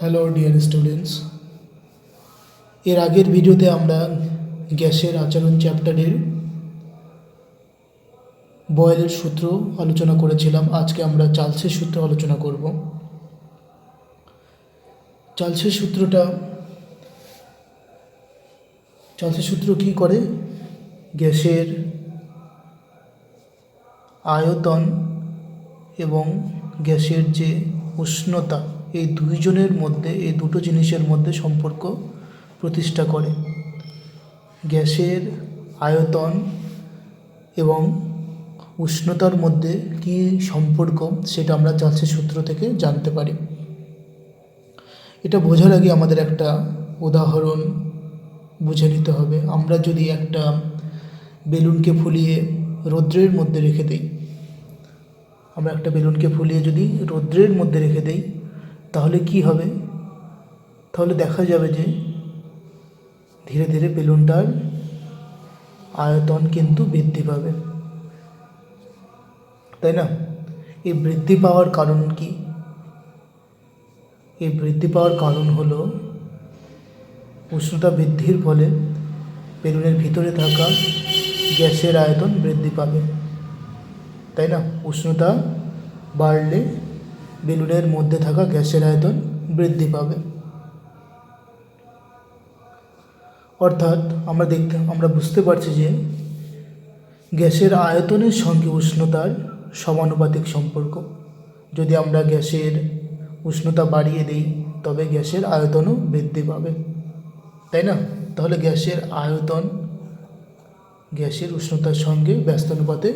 Hello dear students এর আগের ভিডিওতে আমরা গ্যাসের আচরণ চ্যাপ্টারের বয়েলের সূত্র আলোচনা করেছিলাম। আজকে আমরা চার্লসের সূত্র আলোচনা করব। চার্লসের সূত্রটা, চার্লসের সূত্র কী করে? গ্যাসের আয়তন এবং গ্যাসের যে উষ্ণতা এই দুইজনের মধ্যে, এই দুটো জিনিসের মধ্যে সম্পর্ক প্রতিষ্ঠা করে। গ্যাসের আয়তন এবং উষ্ণতার মধ্যে কী সম্পর্ক সেটা আমরা চার্লসের সূত্র থেকে জানতে পারি। এটা বোঝার আগে আমাদের একটা উদাহরণ বুঝে নিতে হবে। আমরা যদি একটা বেলুনকে ফুলিয়ে রৌদ্রের মধ্যে রেখে দিই, আমরা একটা বেলুনকে ফুলিয়ে যদি রৌদ্রের মধ্যে রেখে দেই তাহলে কি হবে? তাহলে দেখা যাবে যে ধীরে ধীরে বেলুনটার আয়তন কিন্তু বৃদ্ধি পাবে। তাই না? এই বৃদ্ধি পাওয়ার কারণ কি? এই বৃদ্ধি পাওয়ার কারণ হলো উষ্ণতা বৃদ্ধির ফলে বেলুনের ভিতরে থাকা গ্যাসের আয়তন বৃদ্ধি পাবে। তাই না? উষ্ণতা বাড়লে বেলুনের মধ্যে থাকা গ্যাসের আয়তন বৃদ্ধি পাবে। অর্থাৎ আমরা দেখতে, আমরা বুঝতে পারছি যে গ্যাসের আয়তনের সঙ্গে উষ্ণতার সমানুপাতিক সম্পর্ক। যদি আমরা গ্যাসের উষ্ণতা বাড়িয়ে দিই, তবে গ্যাসের আয়তনও বৃদ্ধি পাবে। তাই না? তাহলে গ্যাসের আয়তন গ্যাসের উষ্ণতার সঙ্গে ব্যস্তানুপাতে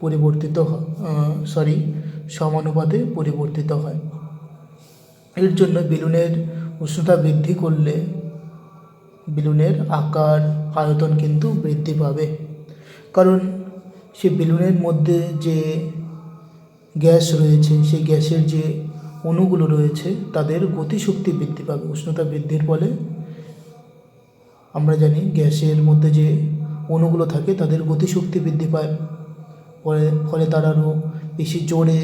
পরিবর্তিত সরি সমানুপাতে পরিবর্তিত হয়। এর জন্য বেলুনের উষ্ণতা বৃদ্ধি করলে বেলুনের আকার, আয়তন কিন্তু বৃদ্ধি পাবে। কারণ সে বেলুনের মধ্যে যে গ্যাস রয়েছে, সেই গ্যাসের যে অণুগুলো রয়েছে, তাদের গতিশক্তি বৃদ্ধি পাবে। উষ্ণতা বৃদ্ধির ফলে আমরা জানি গ্যাসের মধ্যে যে অণুগুলো থাকে, তাদের গতিশক্তি বৃদ্ধি পায়। ফলে ফলে তারা আরও বেশি জোরে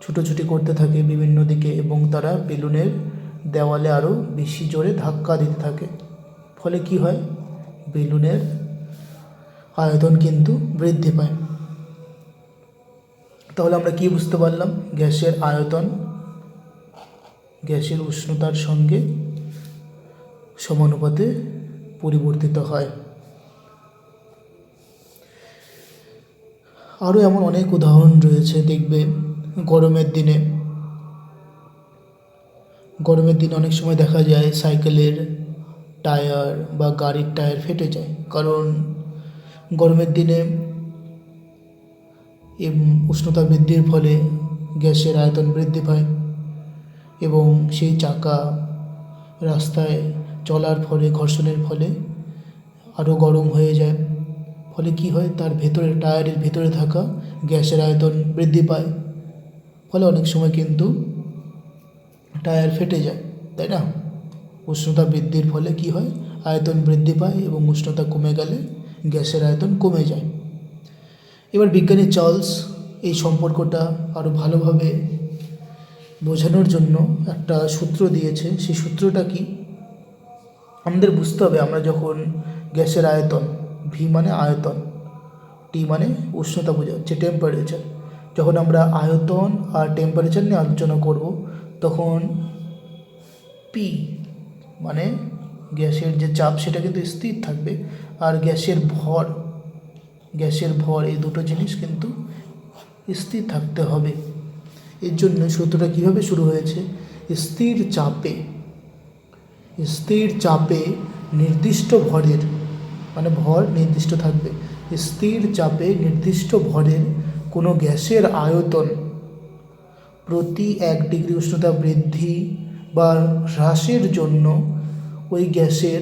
ছুটোছুটি করতে থাকে বিভিন্ন দিকে এবং তারা বেলুনের দেওয়ালে আরও বেশি জোরে ধাক্কা দিতে থাকে। ফলে কি হয়? বেলুনের আয়তন কিন্তু বৃদ্ধি পায়। তাহলে আমরা কি বুঝতে পারলাম? গ্যাসের আয়তন, গ্যাসের উষ্ণতার সঙ্গে সমানুপাতে পরিবর্তিত হয়। আরও এমন অনেক উদাহরণ রয়েছে, দেখবে গরমের দিনে। গরমের দিনে অনেক সময় দেখা যায় সাইকেলের টায়ার বা গাড়ির টায়ার ফেটে যায়। কারণ গরমের দিনে উষ্ণতা বৃদ্ধির ফলে গ্যাসের আয়তন বৃদ্ধি পায় এবং সেই চাকা রাস্তায় চলার ফলে, ঘর্ষণের ফলে আরও গরম হয়ে যায়। ফলে কি হয়? তার ভেতরে টায়ারের ভেতরে থাকা গ্যাসের আয়তন বৃদ্ধি পায়। ফলে অনেক সময় কিন্তু টায়ার ফেটে যায়, তাই না? উষ্ণতা বৃদ্ধির ফলে কি হয়? আয়তন বৃদ্ধি পায় এবং উষ্ণতা কমে গেলে গ্যাসের আয়তন কমে যায়। এবার বিজ্ঞানী চার্লস এই সম্পর্কটা আরও ভালোভাবে বোঝানোর জন্য একটা সূত্র দিয়েছে। সেই সূত্রটা কি? আমাদের বুঝতে হবে আমরা যখন গ্যাসের আয়তন ভি মানে আয়তন, টি মানে উষ্ণতা বোঝাচ্ছে টেম্পারেচার যখন আমরা আয়তন আর টেম্পারেচার নিয়ে আলোচনা করব, তখন পি মানে গ্যাসের যে চাপ, সেটা কিন্তু স্থির থাকবে। আর গ্যাসের ভর গ্যাসের ভর, এই দুটো জিনিস কিন্তু স্থির থাকতে হবে। এর জন্য সূত্রটা কীভাবে শুরু হয়েছে? স্থির চাপে স্থির চাপে নির্দিষ্ট ভরের মানে ভর নির্দিষ্ট থাকবে। স্থির চাপে নির্দিষ্ট ভরের কোনো গ্যাসের আয়তন প্রতি এক ডিগ্রি উষ্ণতা বৃদ্ধি বা হ্রাসের জন্য ওই গ্যাসের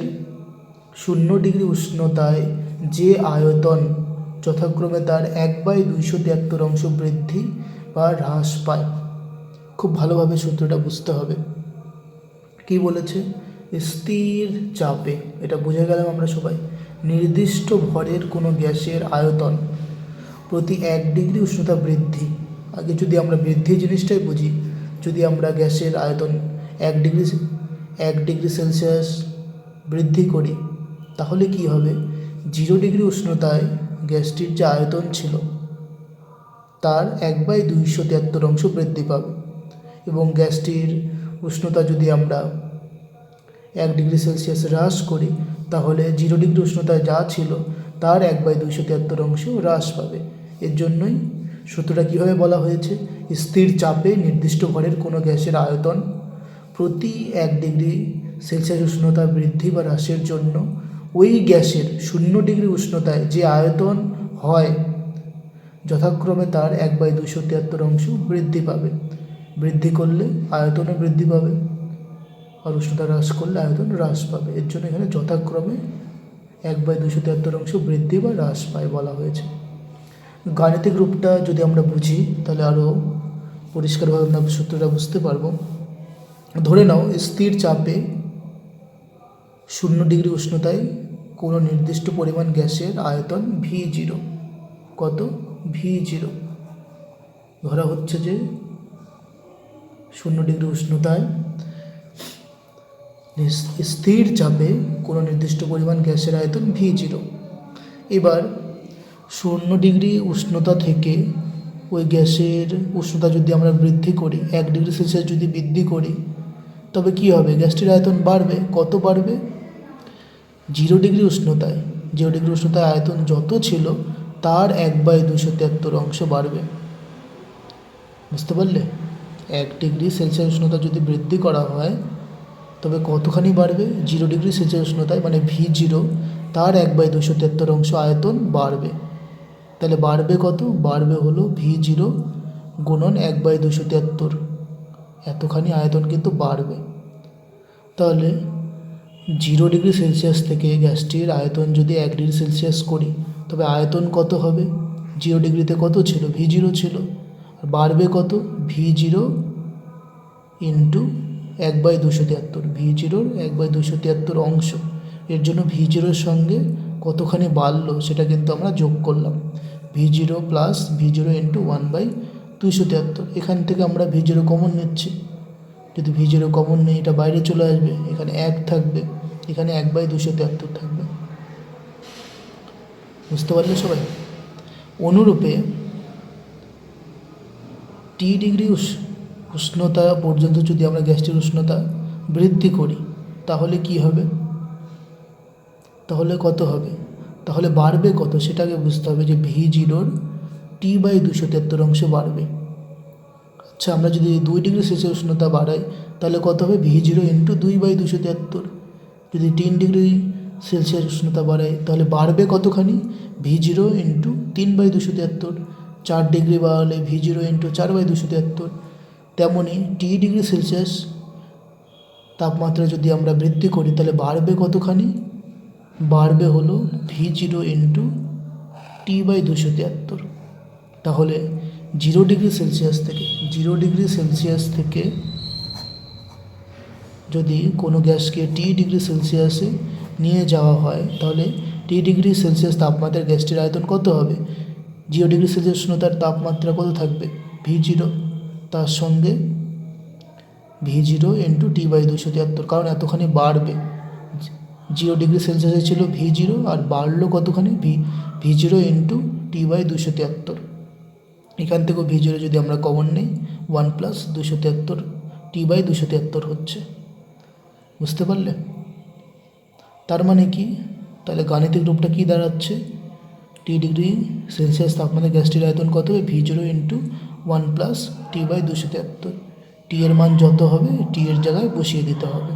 শূন্য ডিগ্রি উষ্ণতায় যে আয়তন যথাক্রমে তার এক বাই দুইশো তিয়াত্তর অংশ বৃদ্ধি বা হ্রাস পায়। খুব ভালোভাবে সূত্রটা বুঝতে হবে। কি বলেছে? স্থির চাপে। এটা বুঝে গেলাম আমরা সবাই। নির্দিষ্ট ভরের কোনো গ্যাসের আয়তন প্রতি এক ডিগ্রি উষ্ণতা বৃদ্ধি। আগে যদি আমরা বৃদ্ধি জিনিসটাই বুঝি, যদি আমরা গ্যাসের আয়তন এক ডিগ্রি এক ডিগ্রি সেলসিয়াস বৃদ্ধি করি, তাহলে কি হবে? জিরো ডিগ্রি উষ্ণতায় গ্যাসটির যে আয়তন ছিল, তার এক বাই দুইশো তিয়াত্তর অংশ বৃদ্ধি পাবে এবং গ্যাসটির উষ্ণতা যদি আমরা এক ডিগ্রি সেলসিয়াস হ্রাস করি তাহলে জিরো ডিগ্রি উষ্ণতায় যা ছিল, তার এক বাই দুইশো তিয়াত্তর অংশ হ্রাস পাবে। এর জন্যই সূত্রটা কীভাবে বলা হয়েছে? স্থির চাপে নির্দিষ্ট ঘরের কোনো গ্যাসের আয়তন প্রতি এক ডিগ্রি সেলসিয়াস উষ্ণতা বৃদ্ধি বা হ্রাসের জন্য ওই গ্যাসের শূন্য ডিগ্রি উষ্ণতায় যে আয়তন হয়, যথাক্রমে তার এক বাই দুশো তিয়াত্তর অংশ বৃদ্ধি পাবে। বৃদ্ধি করলে আয়তনও বৃদ্ধি পাবে। আর উষ্ণতা হ্রাস করলে আয়তন হ্রাস পাবে। এর জন্য এখানে যথাক্রমে এক বাই দুশো তিয়াত্তর অংশ বৃদ্ধি বা হ্রাস পায় বলা হয়েছে। গাণিতিক রূপটা যদি আমরা বুঝি, তাহলে আরও পরিষ্কারভাবে আমরা সূত্রটা বুঝতে পারব। ধরে নাও, স্থির চাপে শূন্য ডিগ্রি উষ্ণতায় কোনো নির্দিষ্ট পরিমাণ গ্যাসের আয়তন ভি জিরো। কত? V zero. ধরা হচ্ছে যে শূন্য ডিগ্রি উষ্ণতায় স্থির চাপে কোনো নির্দিষ্ট পরিমাণ গ্যাসের আয়তন ভি জিরো এবার শূন্য ডিগ্রি উষ্ণতা থেকে ওই গ্যাসের উষ্ণতা যদি আমরা বৃদ্ধি করি, এক ডিগ্রি সেলসিয়াস যদি বৃদ্ধি করি, তবে কি হবে? গ্যাসটির আয়তন বাড়বে। কত বাড়বে? জিরো ডিগ্রি উষ্ণতায়। জিরো ডিগ্রি উষ্ণতায় আয়তন যত ছিল, তার এক বাই দুশো তিয়াত্তর অংশ বাড়বে। বুঝতে পারলে? এক ডিগ্রি সেলসিয়াস উষ্ণতা যদি বৃদ্ধি করা হয় তবে কতখানি বাড়বে? জিরো ডিগ্রি সেলসিয়াস উষ্ণতায় মানে ভি জিরো তার এক বাই দুশো তিয়াত্তর অংশ আয়তন বাড়বে। তাহলে বাড়বে কত? বাড়বে হলো ভি জিরো গুণন এক বাই দুশো তিয়াত্তর এতখানি আয়তন কিন্তু বাড়বে। তাহলে জিরো ডিগ্রি সেলসিয়াস থেকে গ্যাসটির আয়তন যদি এক ডিগ্রি সেলসিয়াস করি, তবে আয়তন কত হবে? জিরো ডিগ্রিতে কত ছিল? ভি জিরো ছিল। বাড়বে কত? ভি জিরো ইন্টু এক বাই দুশো তিয়াত্তর ভি জিরোর এক বাই দুশো তিয়াত্তর অংশ। এর জন্য ভি জিরোর সঙ্গে কতখানি বাড়লো সেটা কিন্তু আমরা যোগ করলাম। V zero plus V zero into one by দুইশো তিয়াত্তর। এখান থেকে আমরা ভি জিরো কমন নিচ্ছি। যদি ভি জিরো কমন নেই, এটা বাইরে চলে আসবে। এখানে এক থাকবে। এখানে এক বাই দুশো তিয়াত্তর থাকবে। বুঝতে পারলে সবাই? অনুরূপে টি ডিগ্রি উষ্ণতা পর্যন্ত যদি আমরা গ্যাসটির উষ্ণতা বৃদ্ধি করি, তাহলে কি হবে? তাহলে কত হবে? তাহলে বাড়বে কত? সেটাকে বুঝতে হবে যে ভি জিরোর টি বাই দুশো তেত্তর অংশ বাড়বে। আচ্ছা আমরা যদি দুই ডিগ্রি সেলসিয়াস উষ্ণতা বাড়াই, তাহলে কত হবে? ভি জিরো ইন্টু দুই বাই দুশো তিয়াত্তর যদি তিন ডিগ্রি সেলসিয়াস উষ্ণতা বাড়াই, তাহলে বাড়বে কতখানি? ভি জিরো ইন্টু তিন বাই দুশো তিয়াত্তর চার ডিগ্রি বাড়ালে ভি জিরো ইন্টু চার বাই দুশো তিয়াত্তর তেমনই টি ডিগ্রি সেলসিয়াস তাপমাত্রা যদি আমরা বৃদ্ধি করি, তাহলে বাড়বে কতখানি? বাড়বে হলো V zero into t by দুশো তিয়াত্তর। তাহলে জিরো ডিগ্রি সেলসিয়াস থেকে জিরো ডিগ্রি সেলসিয়াস থেকে যদি কোনো গ্যাসকে টি ডিগ্রি সেলসিয়াসে নিয়ে যাওয়া হয়, তাহলে টি ডিগ্রি সেলসিয়াস তাপমাত্রার গ্যাসটির আয়তন কত হবে? জিরো ডিগ্রি সেলসিয়াস উষ্ণতার তাপমাত্রা কত থাকবে? ভি জিরো তার সঙ্গে V zero into t by দুশো তিয়াত্তর, কারণ এতখানি বাড়বে। জিরো ডিগ্রি সেলসিয়াসে ছিল ভি জিরো আর বাড়লো কতখানি? V V zero into t by দুশো তিয়াত্তর। এখান থেকেও ভি জিরো যদি আমরা কমন নিই ওয়ান প্লাস দুশো তিয়াত্তর টি বাই দুশো তিয়াত্তর হচ্ছে। বুঝতে পারলে? তার মানে কি? তাহলে গাণিতিক রূপটা কী দাঁড়াচ্ছে? টি ডিগ্রি সেলসিয়াস তাপমাত্রা গ্যাসটির আয়তন কত হবে? V zero into one plus t by দুশো তিয়াত্তর টি এর মান যত হবে, টি এর জায়গায় বসিয়ে দিতে হবে।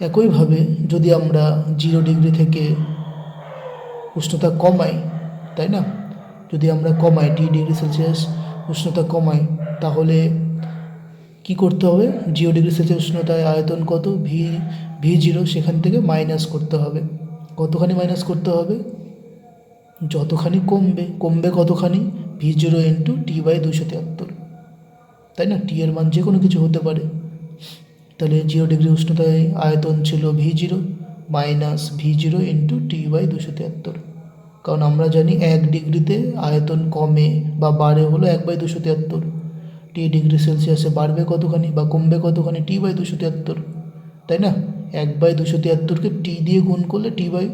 একইভাবে যদি আমরা জিরো ডিগ্রি থেকে উষ্ণতা কমাই, তাই না? যদি আমরা কমাই টি ডিগ্রি সেলসিয়াস উষ্ণতা কমাই, তাহলে কি করতে হবে? জিরো ডিগ্রি সেলসিয়াস উষ্ণতায় আয়তন কত? ভি ভি জিরো, সেখান থেকে মাইনাস করতে হবে। কতখানি মাইনাস করতে হবে? যতখানি কমবে কমবে কতখানি? V zero into t by দুশো তিয়াত্তর। তাই না? টি এর মান যে কোনো কিছু হতে পারে। তাহলে জিরো ডিগ্রি উষ্ণতায় আয়তন ছিল V zero minus V zero into t by দুশো তিয়াত্তর। কারণ আমরা জানি এক ডিগ্রিতে আয়তন কমে বা বাড়ে হলো এক বাই দুশো তিয়াত্তর। টি ডিগ্রি সেলসিয়াসে বাড়বে কতখানি বা কমবে কতখানি? টি বাই দুশো তিয়াত্তর। তাই না? এক বাই দুশো তিয়াত্তরকে টি দিয়ে গুণ করলে টি বাই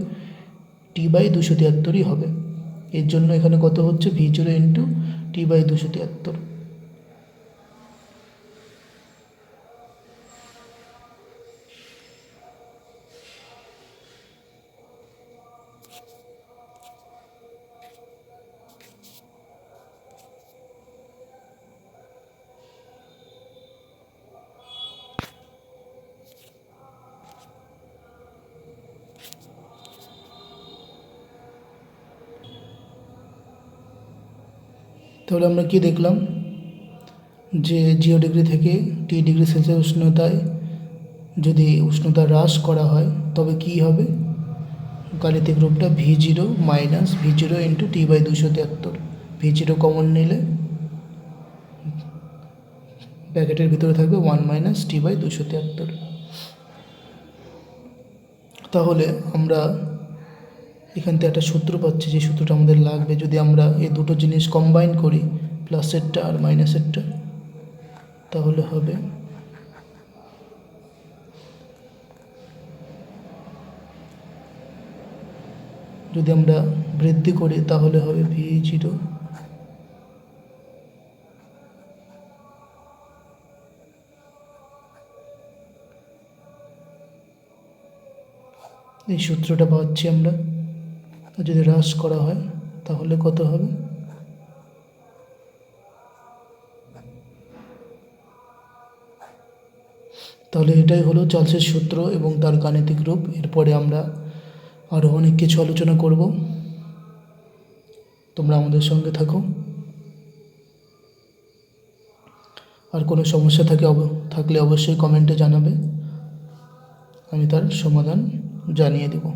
টি বাই দুশো তিয়াত্তরই হবে। এর জন্য এখানে কত হচ্ছে? V zero into t by দুশো তিয়াত্তর। তাহলে আমরা কি দেখলাম? যে জিরো ডিগ্রি থেকে টি ডিগ্রি সেলসিয়াস উষ্ণতায় যদি উষ্ণতা হ্রাস করা হয়, তবে কি হবে? গাণিতিক রূপটা V zero minus V zero into t by দুশো তিয়াত্তর। ভি জিরো কমন নিলে প্যাকেটের ভিতরে থাকবে ওয়ান মাইনাস টি বাই দুশো তিয়াত্তর। তাহলে আমরা এখান থেকে একটা সূত্র পাচ্ছি যে সূত্রটা আমাদের লাগবে যদি আমরা এই দুটো জিনিস কম্বাইন করি প্লাসেরটা আর মাইনাসেরটা তাহলে হবে যদি আমরা বৃদ্ধি করি, তাহলে হবে ভি জিরো এই সূত্রটা পাচ্ছি আমরা। যদি হ্রাস করা হয়, তাহলে কত হবে? তাহলে এটাই হলো চার্লসের সূত্র এবং তার গাণিতিক রূপ। এরপরে আমরা আরও অনেক কিছু আলোচনা করব। তোমরা আমাদের সঙ্গে থাকো। আর কোনো সমস্যা থাকে থাকলে অবশ্যই কমেন্টে জানাবে। আমি তার সমাধান জানিয়ে দেবো।